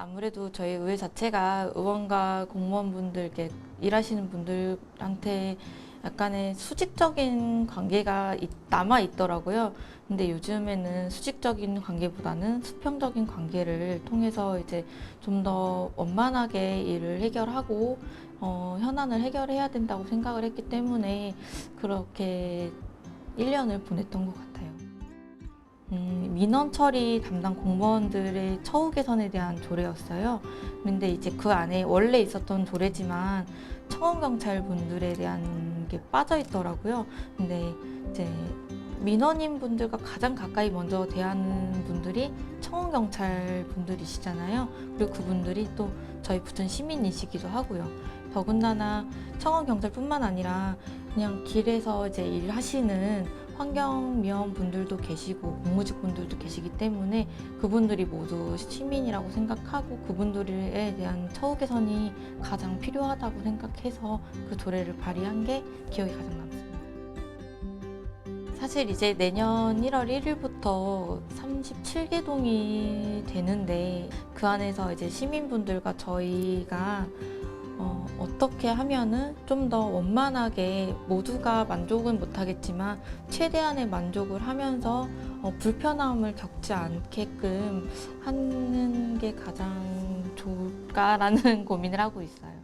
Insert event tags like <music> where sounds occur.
아무래도 저희 의회 자체가 의원과 공무원분들 이렇게 일하시는 분들한테 약간의 수직적인 관계가 있- 남아 있더라고요. 근데 요즘에는 수직적인 관계보다는 수평적인 관계를 통해서 이제 좀 더 원만하게 일을 해결하고 어, 현안을 해결해야 된다고 생각을 했기 때문에 그렇게 1년을 보냈던 것 같아요. 음, 민원 처리 담당 공무원들의 처우 개선에 대한 조례였어요. 근데 이제 그 안에 원래 있었던 조례지만 청원 경찰 분들에 대한 게 빠져 있더라고요. 근데 이제 민원인 분들과 가장 가까이 먼저 대하는 분들이 청원 경찰 분들이시잖아요. 그리고 그분들이 또 저희 부천 시민이시기도 하고요. 더군다나 청원 경찰뿐만 아니라 그냥 길에서 이제 일하시는 환경미원 분들도 계시고 공무직 분들도 계시기 때문에 그분들이 모두 시민이라고 생각하고 그분들에 대한 처우 개선이 가장 필요하다고 생각해서 그 조례를 발의한 게 기억에 가장 남습니다. 사실 이제 내년 1월 1일부터 37개 동이 되는데 그 안에서 이제 시민분들과 저희가 어, 어떻게 하면은 좀 더 원만하게 모두가 만족은 못하겠지만 최대한의 만족을 하면서 어, 불편함을 겪지 않게끔 하는 게 가장 좋을까라는 <laughs> 고민을 하고 있어요.